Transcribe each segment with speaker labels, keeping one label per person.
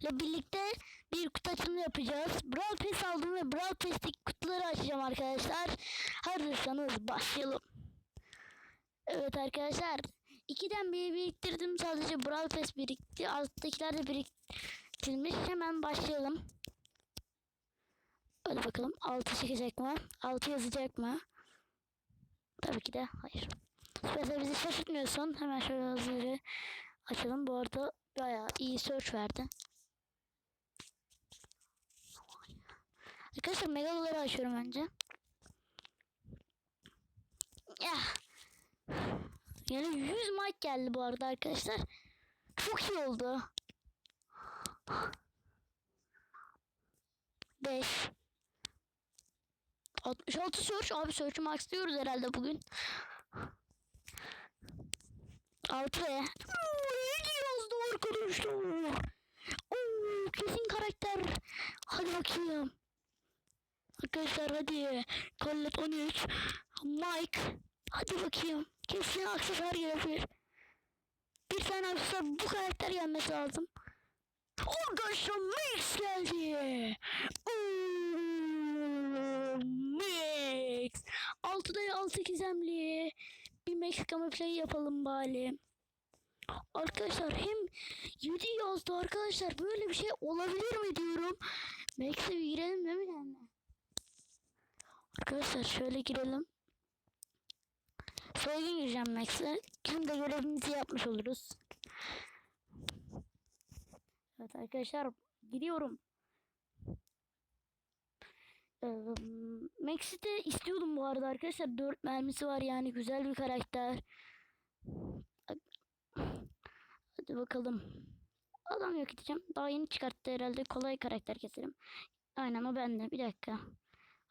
Speaker 1: ile birlikte bir kutu açılımı yapacağız. Brawl Pass aldım ve Brawl Pass'teki kutuları açacağım arkadaşlar. Hazırsanız başlayalım. Evet arkadaşlar. ikiden bir biriktirdim. Sadece Brawl Pass birikti. Alttakiler de biriktirilmiş. Hemen başlayalım. Hadi bakalım. 6 çıkacak mı? 6 yazacak mı? Tabii ki de hayır. Mesela bizi şaşırtmıyorsun. Hemen şöyle hızlıca açalım. Bu arada bayağı iyi search verdi. Arkadaşlar megaloları açıyorum önce. Ya. Yani 100 mic geldi bu arada arkadaşlar. Çok iyi oldu. 5 66 search. Abi search'ü max diyoruz herhalde bugün. 6 ve yazdı arkadaşlar. Oo, kesin karakter. Hadi bakayım. Arkadaşlar hadi. Collet 13. Mike. Hadi bakayım. Kesin aksesuar gelebilir. Bir tane aksesuar bu karakter gelmesi lazım. Arkadaşlar Mix geldi. Oo, Mix. 6'da 6 gizemli. Meksika play yapalım bari. Arkadaşlar hem 7 yazdı arkadaşlar. Böyle bir şey olabilir mi diyorum. Max'e girelim değil mi yani? Arkadaşlar şöyle girelim. Soygun gireceğim Max'e. Hem de görevimizi yapmış oluruz. Evet arkadaşlar gidiyorum. Ee, Max'i istiyordum bu arada arkadaşlar. 4 mermisi var yani güzel bir karakter. Hadi bakalım. Adam yok edeceğim. Daha yeni çıkarttı herhalde. Kolay karakter keselim. Aynen o bende. Bir dakika.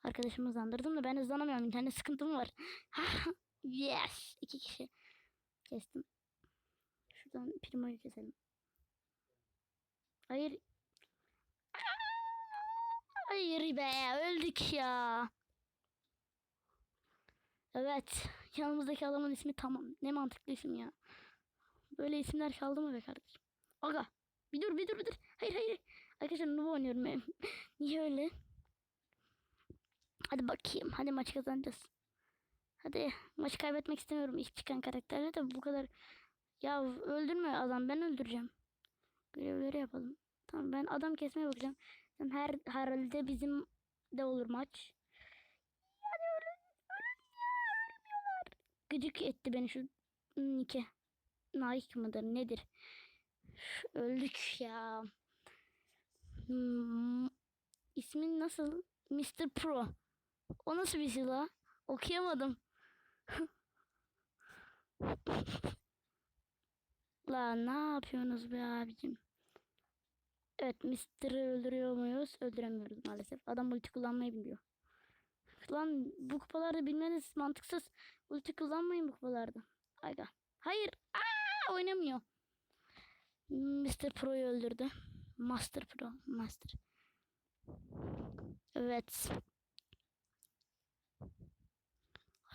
Speaker 1: Arkadaşımı hızlandırdım da ben hızlanamıyorum. İnternet sıkıntım var. yes. İki kişi. Kestim. Şuradan primoyu keselim. Hayır. Hayır be. Öldük ya. Evet. Yanımızdaki adamın ismi tamam. Ne mantıklı isim ya. Böyle isimler kaldı mı be kardeşim? Aga. Bir dur bir dur bir dur. Hayır hayır. Arkadaşlar Nubu oynuyorum ben. Niye öyle? Hadi bakayım. Hadi maç kazanacağız. Hadi maçı kaybetmek istemiyorum. İlk çıkan karakterle de bu kadar. Ya öldürme adam. Ben öldüreceğim. Görevleri yapalım. Tamam ben adam kesmeye bakacağım. Her herhalde bizim de olur maç. Hadi ölün. Ölün ya. Ölmüyorlar. Gıcık etti beni şu Nike. Nike mıdır nedir? Öldük ya. Hmm, ismin nasıl? Mr. Pro. O nasıl bir silah? Okuyamadım. La ne yapıyorsunuz be abicim? Evet Mr. öldürüyor muyuz? Öldüremiyoruz maalesef. Adam ulti kullanmayı biliyor. Lan bu kupalarda bilmeniz mantıksız. Ulti kullanmayın bu kupalarda. Aga. Hayır. Aa, oynamıyor. Mr. Pro'yu öldürdü. Master Pro. Master. Evet.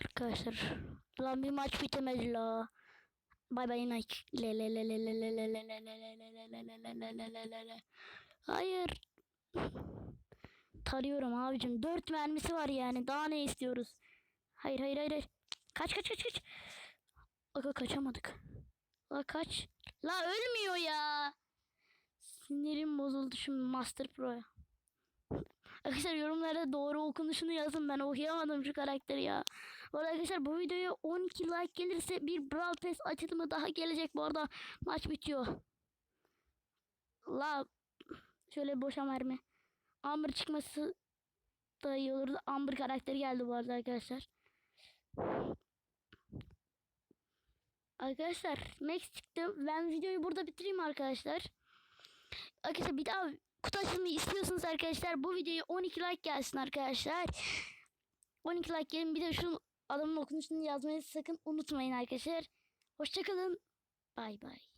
Speaker 1: Arkadaşlar. Lan bir maç bitemedi la. Bay bay Nike. Hayır. Tarıyorum abicim. Dört mermisi var yani. Daha ne istiyoruz? Hayır hayır hayır. Kaç kaç kaç kaç. Aga kaçamadık. La kaç. La ölmüyor ya. Sinirim bozuldu şu Master Pro'ya. Arkadaşlar yorumlara doğru okunuşunu yazın. Ben okuyamadım şu karakteri ya. Bu arada arkadaşlar bu videoya 12 like gelirse bir Brawl Pass açılımı daha gelecek. Bu arada maç bitiyor. La şöyle boşa mermi. Amber çıkması da iyi olurdu. Amber karakteri geldi bu arada arkadaşlar. Arkadaşlar Max çıktı. Ben videoyu burada bitireyim arkadaşlar. Arkadaşlar bir daha kutu açılımı istiyorsanız arkadaşlar bu videoya 12 like gelsin arkadaşlar. 12 like gelin bir de şu adamın okunuşunu yazmayı sakın unutmayın arkadaşlar. Hoşçakalın. Bay bay.